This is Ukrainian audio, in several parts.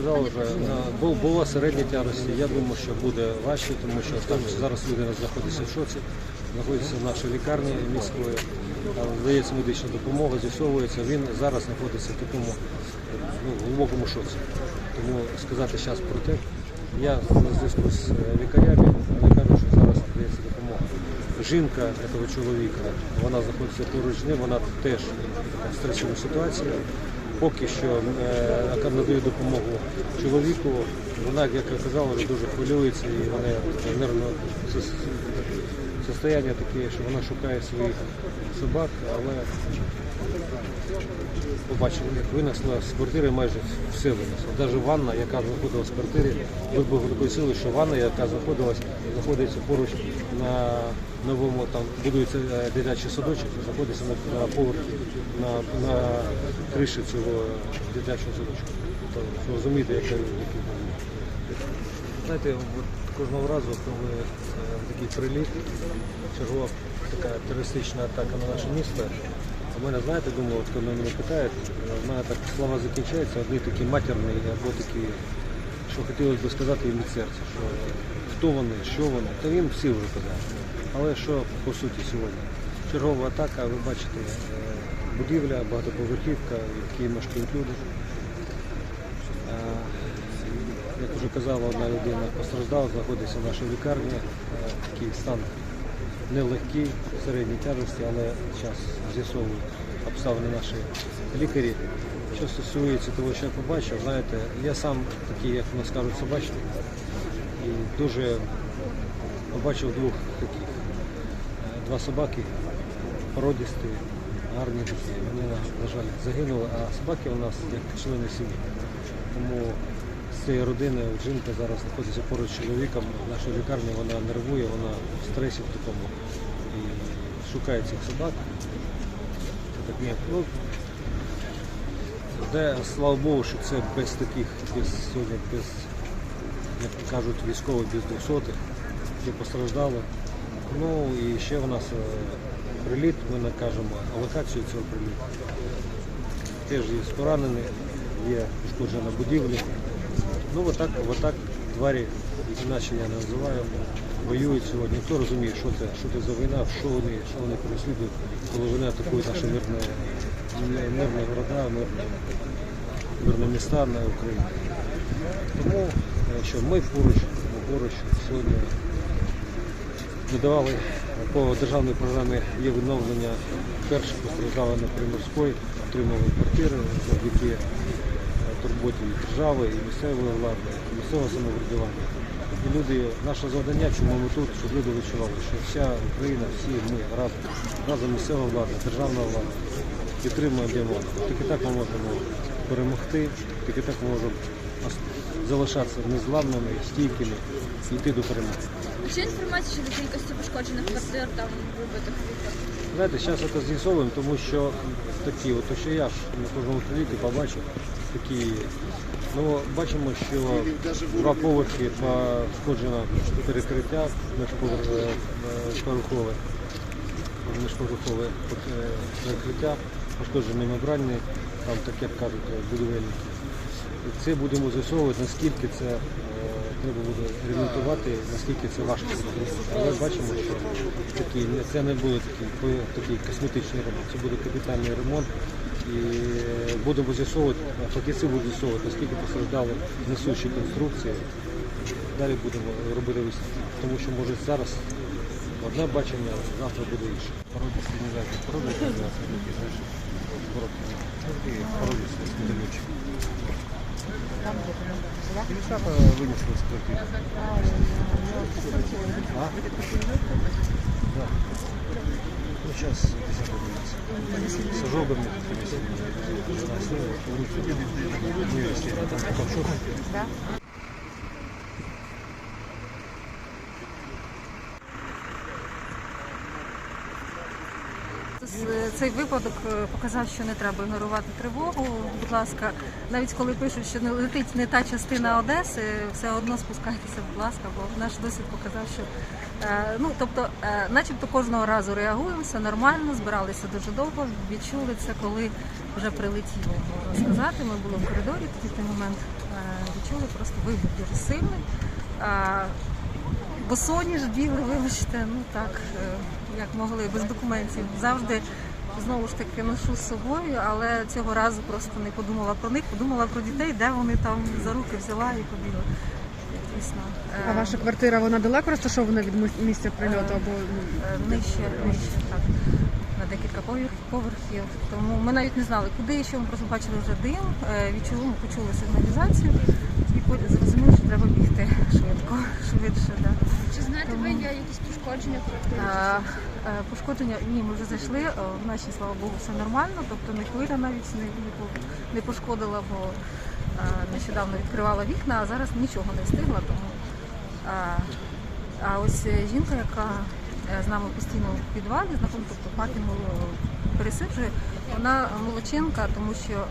сказав вже, на- була середня тяжесті. Я думаю, що буде важче, тому що там зараз людина знаходиться в шоці, знаходиться в нашій лікарні міської, а надається медична допомога, з'ясовується. Він зараз знаходиться в такому ну, глибокому шоці. Тому сказати зараз про те, я на зв'язку з е, лікарями, вони кажуть, що зараз надається допомога. Жінка цього чоловіка, вона знаходиться поруч з ним, вона теж в стресовій ситуації. Поки що е, яка надає допомогу чоловіку, вона, як я казав, вже дуже хвилюється і вона нервно состояння таке, що вона шукає своїх собак, але побачили, як винесла з квартири майже все винесла. Навіть ванна, яка знаходилась в квартирі, вибух такої сили, що ванна, яка знаходилась, знаходиться поруч на новому, там будується е, дитячий садочок, знаходиться на, поверхі, на, на криші цього дитячого садочку. Тобто, розумієте, яка. Знаєте, кожного разу, коли е, такий приліт, чергова така терористична атака на наше місто, у мене, знаєте, думаю, от коли мене питають, е, в мене так слова закінчаються, одні такі матерні, або такі, що хотілося б сказати їм від серця, що хто вони, що вони, та він всі вже казав. Але що по суті сьогодні? Чергова атака, ви бачите, е, будівля, багатоповерхівка, в якій мешкають люди. Е, Як вже казала одна людина, постраждала, знаходиться в нашій лікарні. Е, Такий стан нелегкий, середній тяжесті, але зараз з'ясовують обставини наші лікарі. Що стосується того, що я побачив, знаєте, я сам такий, як в нас кажуть, собачник. І дуже побачив двох таких. Е, Два собаки, породісті, гарні такі. Вони, на, жаль, загинули, а собаки у нас як члени сім'ї. Тому з цієї родини жінка зараз знаходиться поруч з чоловіком в нашій лікарні, вона нервує, вона в стресі в такому і шукає цих собак. Це так. Ну, де, слава Богу, що це без таких, без сьогодні, без, як кажуть, військових, без двохсотих, які постраждали. Ну і ще у нас е, приліт, ми не кажемо локацію цього приліту. Теж є поранені, є пошкоджена будівля. Ну отак, отак тварі, іначе я не називаю, воюють сьогодні. Хто розуміє, що це, що це за війна, що вони, що вони переслідують, коли вони атакують наші мирні, мирні города, мирні, мирні міста на Україні. Тому е, що ми поруч, ми поруч сьогодні видавали по державній програмі є відновлення перших постраждали на Приморської, отримали квартири завдяки е, турботі держави, і місцевої влади, і місцевого самоврядування. І люди, наше завдання, чому ми тут, щоб люди відчували, що вся Україна, всі ми разом, разом місцева влада, державна влада підтримуємо один. Тільки так ми можемо перемогти, тільки так ми можемо залишатися незламними, стійкими і йти до перемоги. Чи інформація щодо кількості пошкоджених квартир, там вибитих? Знаєте, зараз це з'ясовуємо, тому що такі, от що я ж на кожному кліті побачив, такі, ну бачимо, що два поверхи пошкоджено перекриття міжповерхове, міжповерхове е, перекриття, пошкоджені мембранні, там так як кажуть е, будівельники. Це будемо з'ясовувати, наскільки це е, треба буде ремонтувати, наскільки це важко буде. Але бачимо, що не- це не буде такий, такий косметичний ремонт, це буде капітальний ремонт. І е, будемо з'ясовувати, фахівці будуть з'ясовувати, наскільки постраждали несущі конструкції. Далі будемо робити висновки, тому що може зараз одне бачення, завтра буде інше. Знаю, як породи називаються, такі, знаєш, короткі. Ну, такі породисті, медальочки. Или папа вынесла из квартиры. А? Да. Ну, сейчас 10 вынес. С ожогами такими сильными. Жена сняла, улицу. Ну, если там потом шок. Цей випадок е, показав, що не треба ігнорувати тривогу. Будь ласка, навіть коли пишуть, що не летить не та частина Одеси, все одно спускайтеся, будь ласка, бо наш досвід показав, що е, ну тобто, е, начебто кожного разу реагуємо, все нормально, збиралися дуже довго. Відчули це, коли вже прилетіло, сказати. Ми були в коридорі, тоді той момент відчули просто вибух дуже сильний. Е, Босоні ж бігли, вибачте, ну так, е, як могли, без документів. Завжди знову ж таки ношу з собою, але цього разу просто не подумала про них, подумала про дітей, де вони там за руки взяла і побігла. Дійсно. Е, А ваша квартира вона далеко розташована від місця прильоту або е, нижче, нижче, так. На декілька поверх- поверхів. Тому ми навіть не знали, куди, що ми просто бачили вже дим, відчули, ми почули сигналізацію і потім що треба бігти швидко, швидше. Да. Чи знаєте ви, є якісь пошкодження? А, е, Пошкодження ні, ми вже зайшли. е, В нашій слава Богу, все нормально. Тобто не хвиля навіть не, не пошкодила, бо е, нещодавно відкривала вікна, а зараз нічого не встигла. Тому а, а ось жінка, яка з нами постійно в підвалі, знаходиться, тобто паті пересиджує, вона молоченка, тому що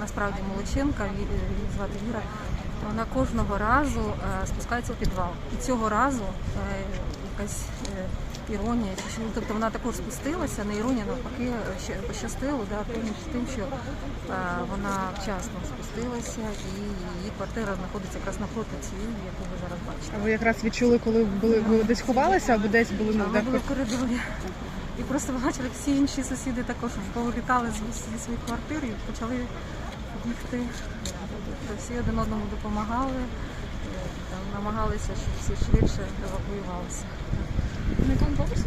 насправді молоченка, її звати Віра. Вона кожного разу е, спускається в підвал. І цього разу е, якась е, іронія, тобто вона також спустилася, не іронія, навпаки, ще пощастило, да, тим, що вона вчасно спустилася і її квартира знаходиться якраз напроти цієї, яку ви зараз бачите. а ви якраз відчули, коли були ви десь ховалися або десь були ну, А де були в коридорі. І просто бачили, всі інші сусіди також повилітали зі своїх квартир і почали бігти. Тобто всі один одному допомагали, там, намагалися, щоб всі швидше евакуювалися. На якому поверсі